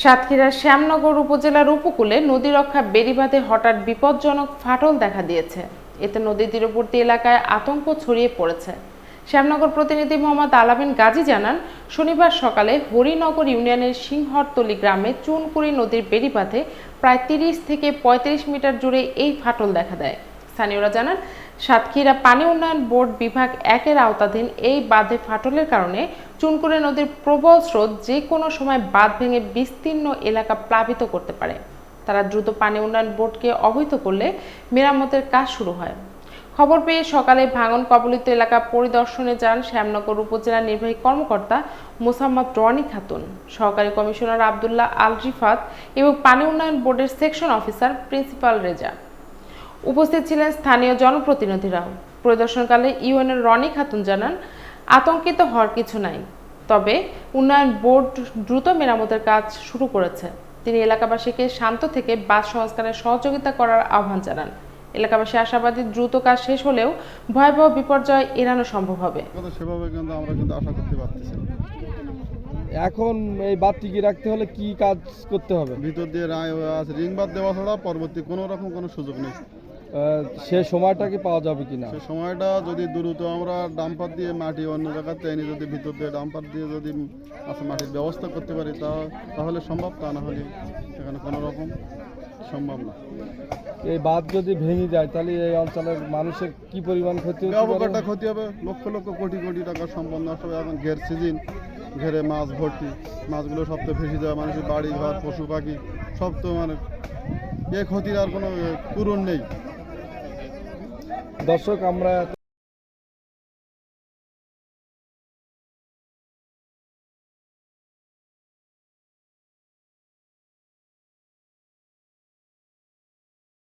সাতক্ষীরার শ্যামনগর উপজেলার উপকূলে নদী রক্ষা বেড়িবাঁধে হঠাৎ বিপজ্জনক ফাটল দেখা দিয়েছে। এতে নদীর তীরবর্তী এলাকায় আতঙ্ক ছড়িয়ে পড়েছে। শ্যামনগর প্রতিনিধি মোহাম্মদ আলামিন গাজী জানান, শনিবার সকালে হরিনগর ইউনিয়নের সিংহরতলি গ্রামে চুনকুড়ি নদীর বেড়িবাঁধে প্রায় তিরিশ থেকে পঁয়ত্রিশ মিটার জুড়ে এই ফাটল দেখা দেয়। স্থানীয়রা জানান, সাতক্ষীরা পানি উন্নয়ন বোর্ড বিভাগ একের আওতাধীন এই বাঁধে ফাটলের কারণে চুনকুড়ে নদীর প্রবল স্রোত যে কোনো সময় বাঁধ ভেঙে বিস্তীর্ণ এলাকা প্লাবিত করতে পারে। তারা দ্রুত পানি উন্নয়ন বোর্ডকে অবহিত করলে মেরামতের কাজ শুরু হয়। খবর পেয়ে সকালে ভাঙন কবলিত এলাকা পরিদর্শনে যান শ্যামনগর উপজেলা নির্বাহী কর্মকর্তা মোসাম্মদ রনি খাতুন। সহকারী কমিশনার আবদুল্লাহ আল রিফাত এবং পানি উন্নয়ন বোর্ডের সেকশন অফিসার প্রিন্সিপাল রেজা। উপস্থিত ছিলেন স্থানীয় জনপ্রতিনিধিরাও পরিদর্শনকালে ইউএনের রনি খাতুন জানান আতঙ্কিত হওয়ার কিছু নাই। তবে উন্নয়ন বোর্ড দ্রুত মেরামতের কাজ শুরু করেছে। তিনি এলাকাবাসীকে শান্ত থেকে বাস সংস্কারের সহযোগিতা করার আহ্বান জানান। এলাকাবাসী আশাবাদী দ্রুত কাজ শেষ হলেও ভয়াবহ বিপর্যয় এড়ানো সম্ভব হবে। সেভাবে কিন্তু আমরা কিন্তু আশা করতে পারতেছি এখন এই বাদ টিকিয়ে রাখতে হলে কি কাজ করতে হবে? ভিতর দিয়ে রায় রিং বাদ দেওয়া ছাড়া পরবর্তী কোনো রকম কোনো সুযোগ নেই। সে সময়টা কি পাওয়া যাবে কিনা? সে সময়টা যদি দ্রুত আমরা ডাম্পার দিয়ে মাটি অন্য জায়গাতে এনে যদি ভিতর দিয়ে ডাম্পার দিয়ে যদি মাটির ব্যবস্থা করতে পারি তা তাহলে সম্ভব তা না হলে এখানে কোনো রকম সম্ভব না। এই বাঁধ যদি ভেঙে যায় তাহলে এই অঞ্চলের মানুষের কি পরিমাণ ক্ষতি হতে ব্যাপক ক্ষতি হবে। লক্ষ লক্ষ কোটি কোটি টাকা সম্পদ নষ্ট হবে। এখন ঘের সিজন ঘেরে মাছ ভর্তি মাছগুলো সব তো ভেসে যাওয়া মানুষের বাড়ি ঘর পশু পাখি সব তো মানে এই ক্ষতির আর কোনো পূরণ নেই। দর্শক আমরা